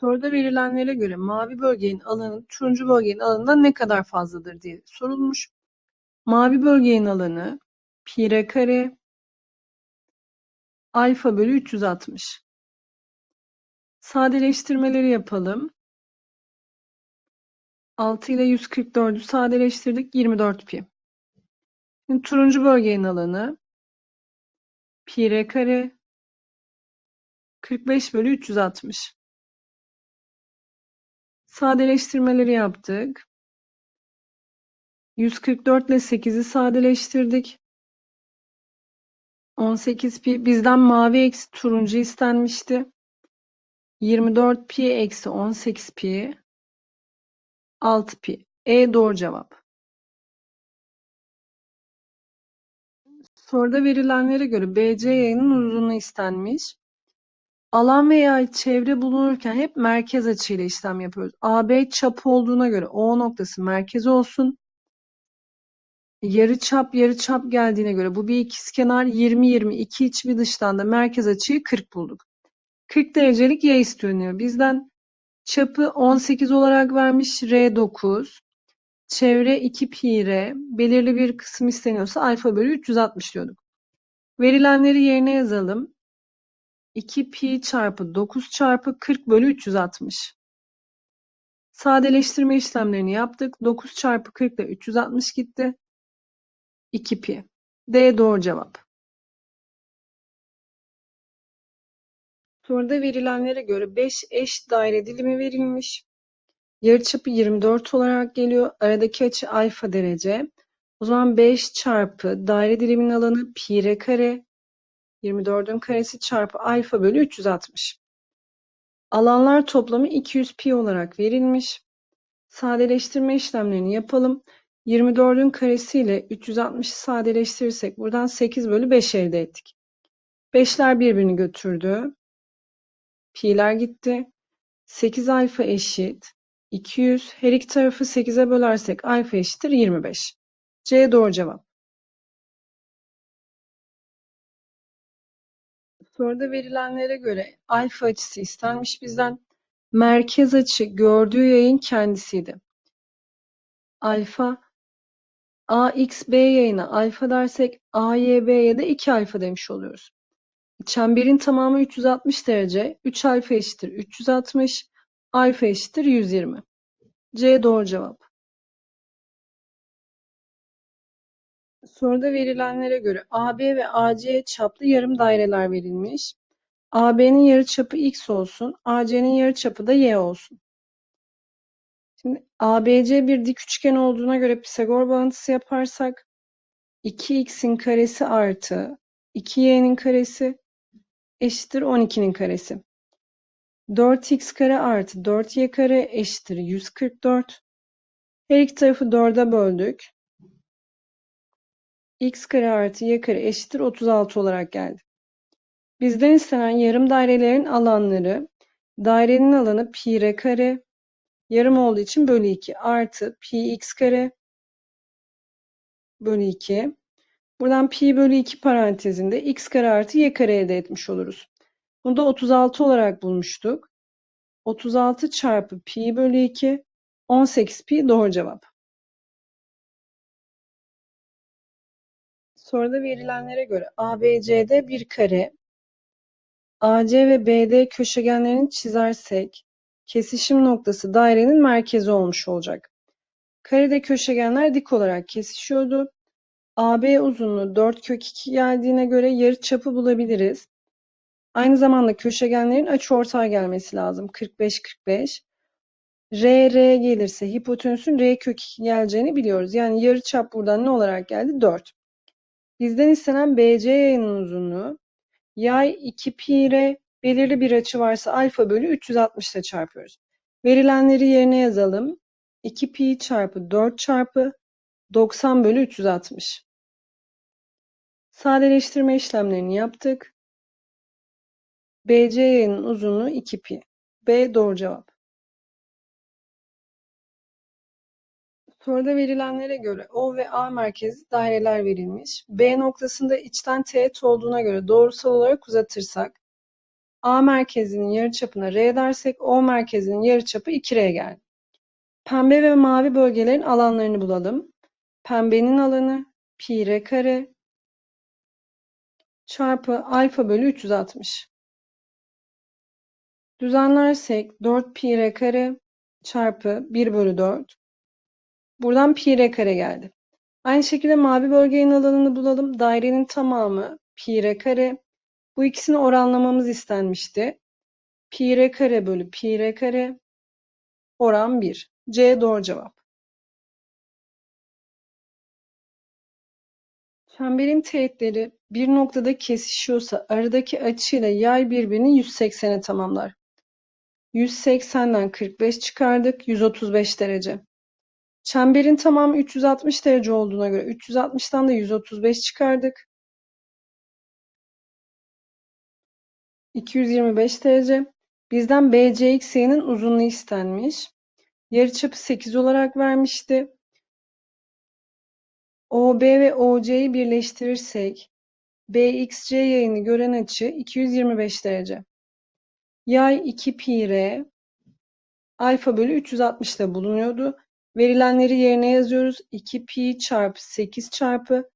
Soruda verilenlere göre mavi bölgenin alanı turuncu bölgenin alanından ne kadar fazladır diye sorulmuş. Mavi bölgenin alanı pi r kare alfa bölü 360. Sadeleştirmeleri yapalım. 6 ile 144'ü sadeleştirdik. 24 pi. Şimdi turuncu bölgenin alanı pi r kare 45 bölü 360. Sadeleştirmeleri yaptık. 144 ile 8'i sadeleştirdik. 18 pi bizden mavi eksi turuncu istenmişti. 24 pi eksi 18 pi 6 pi. E doğru cevap. Soruda verilenlere göre BC yayının uzunluğu istenmiş. Alan veya çevre bulunurken hep merkez açıyla işlem yapıyoruz. AB çap olduğuna göre O noktası merkez olsun. Yarı çap yarı çap geldiğine göre bu bir ikizkenar 20 20 iki iç bir dıştan da merkez açıyı 40 bulduk. 40 derecelik yay isteniyor. Bizden çapı 18 olarak vermiş R 9. Çevre 2 pi r. Belirli bir kısım isteniyorsa alfa bölü 360 diyorduk. Verilenleri yerine yazalım. 2 pi çarpı 9 çarpı 40 bölü 360. Sadeleştirme işlemlerini yaptık. 9 çarpı 40 ile 360 gitti. 2 pi. D doğru cevap. Soruda verilenlere göre 5 eş daire dilimi verilmiş. Yarıçapı 24 olarak geliyor. Aradaki açı alfa derece. O zaman 5 çarpı daire diliminin alanı pi r kare 24'ün karesi çarpı alfa bölü 360. Alanlar toplamı 200 pi olarak verilmiş. Sadeleştirme işlemlerini yapalım. 24'ün karesi ile 360'ı sadeleştirirsek buradan 8 bölü 5 elde ettik. 5'ler birbirini götürdü. Pi'ler gitti. 8 alfa eşit 200. Her iki tarafı 8'e bölersek alfa eşittir 25. C doğru cevap. Soruda verilenlere göre alfa açısı istenmiş bizden. Merkez açı gördüğü yayın kendisiydi. Alfa AX B yayına alfa dersek AY B'ye de 2 alfa demiş oluyoruz. Çemberin tamamı 360 derece. 3 alfa eşittir 360. Alfa eşittir 120. C doğru cevap. Soruda verilenlere göre AB ve AC çaplı yarım daireler verilmiş. AB'nin yarıçapı x olsun, AC'nin yarıçapı da y olsun. Şimdi ABC bir dik üçgen olduğuna göre Pisagor bağıntısı yaparsak 2x'in karesi artı 2y'nin karesi eşittir 12'nin karesi. 4x kare artı 4y kare eşittir 144. Her iki tarafı 4'e böldük. X kare artı y kare eşittir 36 olarak geldi. Bizden istenen yarım dairelerin alanları dairenin alanı pi r kare yarım olduğu için bölü 2 artı pi x kare bölü 2. Buradan pi bölü 2 parantezinde x kare artı y kare elde etmiş oluruz. Bunu da 36 olarak bulmuştuk. 36 çarpı pi bölü 2 18 pi doğru cevap. Soruda verilenlere göre ABC'de bir kare AC ve BD köşegenlerini çizersek kesişim noktası dairenin merkezi olmuş olacak. Karede köşegenler dik olarak kesişiyordu. AB uzunluğu 4 kök 2 geldiğine göre yarı çapı bulabiliriz. Aynı zamanda köşegenlerin açıortay gelmesi lazım. 45-45. R, R gelirse hipotenüsün R kök 2 geleceğini biliyoruz. Yani yarı çap buradan ne olarak geldi? 4. Bizden istenen BC yayının uzunluğu yay 2 pi r belirli bir açı varsa alfa bölü 360 ile çarpıyoruz. Verilenleri yerine yazalım. 2 pi çarpı 4 çarpı 90 bölü 360. Sadeleştirme işlemlerini yaptık. BC yayının uzunluğu 2 pi. B doğru cevap. Soruda verilenlere göre O ve A merkezi daireler verilmiş. B noktasında içten teğet olduğuna göre doğrusal olarak uzatırsak A merkezinin yarıçapına R dersek O merkezinin yarıçapı 2R geldi. Pembe ve mavi bölgelerin alanlarını bulalım. Pembenin alanı pi r kare çarpı alfa bölü 360. Düzenlersek 4 pi r kare çarpı 1 bölü 4. Buradan pi r kare geldi. Aynı şekilde mavi bölgenin alanını bulalım. Dairenin tamamı pi r kare. Bu ikisini oranlamamız istenmişti. Pi r kare bölü pi r kare oran 1. C doğru cevap. Çemberin teğetleri bir noktada kesişiyorsa aradaki açıyla yay birbirini 180'e tamamlar. 180'den 45 çıkardık. 135 derece. Çemberin tamamı 360 derece olduğuna göre 360'tan da 135 çıkardık. 225 derece. Bizden BC ekseninin uzunluğu istenmiş. Yarıçapı 8 olarak vermişti. OB ve OC'yi birleştirirsek BXC yayını gören açı 225 derece. Yay 2 pi r alfa bölü 360'da bulunuyordu. Verilenleri yerine yazıyoruz. 2 pi çarpı 8 çarpı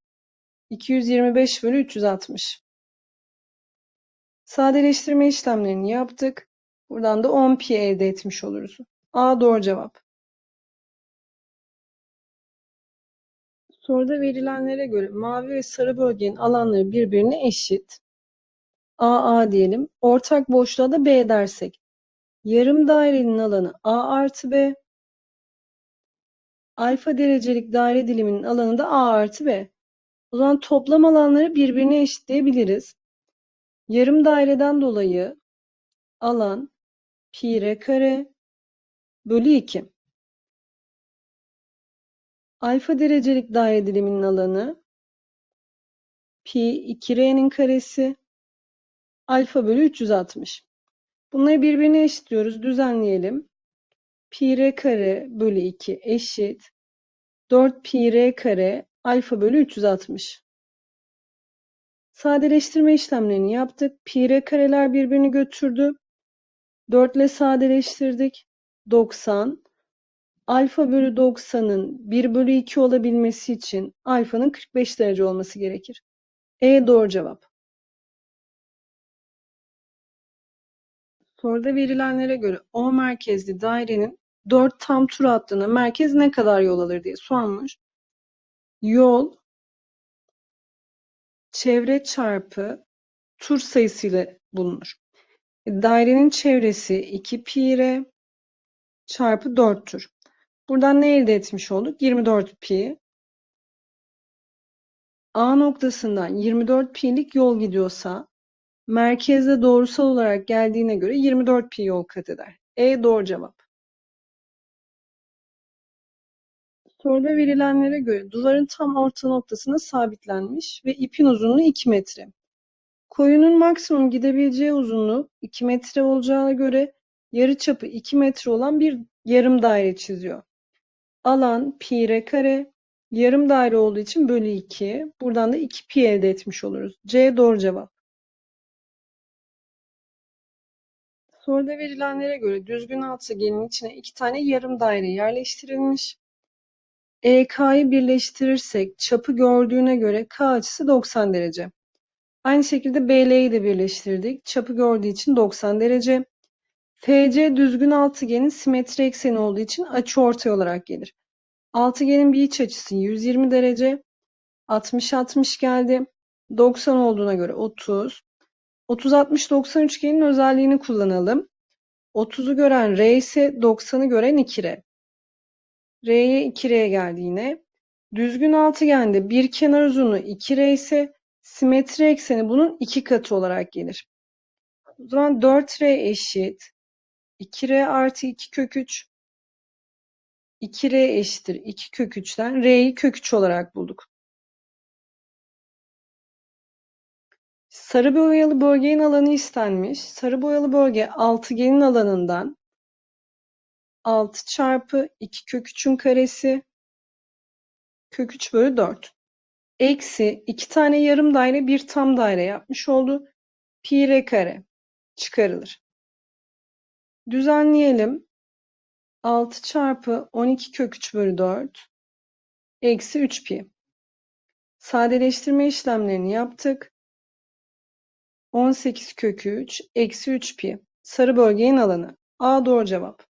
225 bölü 360. Sadeleştirme işlemlerini yaptık. Buradan da 10 pi elde etmiş oluruz. A doğru cevap. Soruda verilenlere göre mavi ve sarı bölgenin alanları birbirine eşit. AA diyelim. Ortak boşluğa da B dersek. Yarım dairenin alanı A artı B. Alfa derecelik daire diliminin alanı da A artı B. O zaman toplam alanları birbirine eşitleyebiliriz. Yarım daireden dolayı alan pi r kare bölü 2. Alfa derecelik daire diliminin alanı pi 2r'nin karesi alfa bölü 360. Bunları birbirine eşitliyoruz. Düzenleyelim. Pi r kare bölü 2 eşit 4 pi r kare alfa bölü 360. Sadeleştirme işlemlerini yaptık. Pi r kareler birbirini götürdü. 4 ile sadeleştirdik. 90. Alfa bölü 90'ın 1 bölü 2 olabilmesi için alfanın 45 derece olması gerekir. E doğru cevap. Soruda verilenlere göre O merkezli dairenin 4 tam tur attığında merkez ne kadar yol alır diye sormuş. Yol çevre çarpı tur sayısı ile bulunur. E, dairenin çevresi 2 pi r çarpı 4'tür. Buradan ne elde etmiş olduk? 24 pi. A noktasından 24 pi'lik yol gidiyorsa merkezde doğrusal olarak geldiğine göre 24 pi yol kat eder. E doğru cevap. Soruda verilenlere göre duvarın tam orta noktasına sabitlenmiş ve ipin uzunluğu 2 metre. Koyunun maksimum gidebileceği uzunluğu 2 metre olacağına göre yarıçapı 2 metre olan bir yarım daire çiziyor. Alan pi r kare yarım daire olduğu için bölü 2. Buradan da 2 pi elde etmiş oluruz. C doğru cevap. Soruda verilenlere göre düzgün altıgenin içine iki tane yarım daire yerleştirilmiş. EK'yı birleştirirsek çapı gördüğüne göre K açısı 90 derece. Aynı şekilde BL'yi de birleştirdik. Çapı gördüğü için 90 derece. FC düzgün altıgenin simetri ekseni olduğu için açıortay olarak gelir. Altıgenin bir iç açısı 120 derece. 60-60 geldi. 90 olduğuna göre 30. 30-60-90 üçgenin özelliğini kullanalım. 30'u gören R ise 90'ı gören 2R. R'ye 2R geldi yine. Düzgün altıgende bir kenar uzunluğu 2R ise simetri ekseni bunun iki katı olarak gelir. O zaman 4R eşit 2R artı 2 kök 3 2R eşittir 2 kök 3'ten R'yi kök 3 olarak bulduk. Sarı boyalı bölgenin alanı istenmiş. Sarı boyalı bölge altıgenin alanından 6 çarpı 2 kök 3'ün karesi kök 3 bölü 4. Eksi 2 tane yarım daire bir tam daire yapmış oldu. Pi r kare çıkarılır. Düzenleyelim. 6 çarpı 12 kök 3 bölü 4 eksi 3 pi. Sadeleştirme işlemlerini yaptık. 18 kök 3 eksi 3 pi. Sarı bölgenin alanı. A doğru cevap.